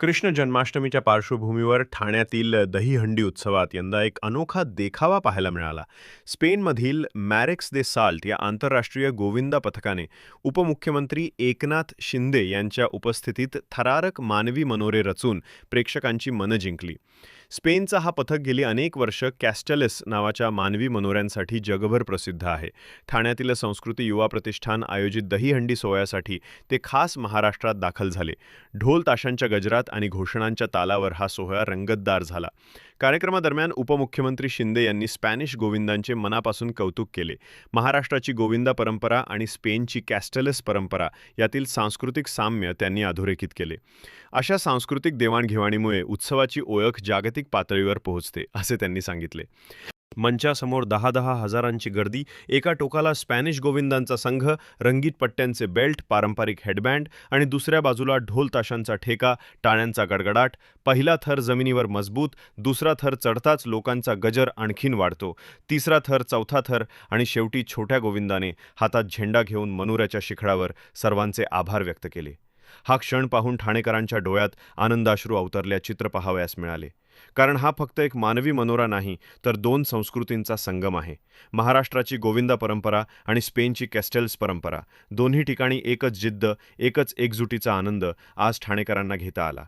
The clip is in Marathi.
कृष्ण जन्माष्टमीच्या पार्श्वभूमीवर ठाण्यातील दहीहंडी उत्सवात यंदा एक अनोखा देखावा पाहायला मिळाला. स्पेनमधील मॅरेक्स दे साल्ट या आंतरराष्ट्रीय गोविंदा पथकाने उपमुख्यमंत्री एकनाथ शिंदे यांच्या उपस्थितीत थरारक मानवी मनोरे रचून प्रेक्षकांची मनं जिंकली. स्पेनचा हा पथक गेली अनेक वर्ष कॅस्टलेस नावाच्या मानवी मनोऱ्यांसाठी जगभर प्रसिद्ध आहे. ठाण्यातील संस्कृती युवा प्रतिष्ठान आयोजित दहीहंडी सोहळ्यासाठी ते खास महाराष्ट्रात दाखल झाले. ढोल ताशांच्या गजरात आणि घोषणांच्या तालावर हा सोहळा रंगतदार झाला. कार्यक्रमादरम्यान उपमुख्यमंत्री शिंदे यांनी स्पॅनिश गोविंदांचे मनापासून कौतुक केले. महाराष्ट्राची गोविंदा परंपरा आणि स्पेनची कॅस्टलेस परंपरा यातील सांस्कृतिक साम्य त्यांनी अधोरेखित केले. अशा सांस्कृतिक देवाणघेवाणीमुळे उत्सवाची ओळख जागतिक पातळीवर पोहोचते असे त्यांनी सांगितले. मंचासमोर दहा दहा हजारांची गर्दी एका टोकाला स्पॅनिश गोविंदांचा संघ रंगीत पट्ट्यांचे बेल्ट पारंपरिक हेडबँड आणि दुसऱ्या बाजूला ढोल ताशांचा ठेका टाळ्यांचा गडगडाट पहिला थर जमिनीवर मजबूत दुसरा थर चढताच लोकांचा गजर आणखीन वाढतो तिसरा थर चौथा थर आणि शेवटी छोट्या गोविंदाने हातात झेंडा घेऊन मनुराच्या शिखरावर सर्वांचे आभार व्यक्त केले. हा क्षण पाहून ठाणेकरांच्या डोळ्यात आनंदाश्रू अवतरल्या चित्र पाहावयास मिळाले. कारण हा फक्त एक मानवी मनोरा नाही तर दोन संस्कृतींचा संगम आहे. महाराष्ट्राची गोविंदा परंपरा आणि स्पेनची कॅस्टेल्स परंपरा. दोन्ही ठिकाणी एकच जिद्द एकच एकजुटीचा आनंद आज ठाणेकरांना घेता आला.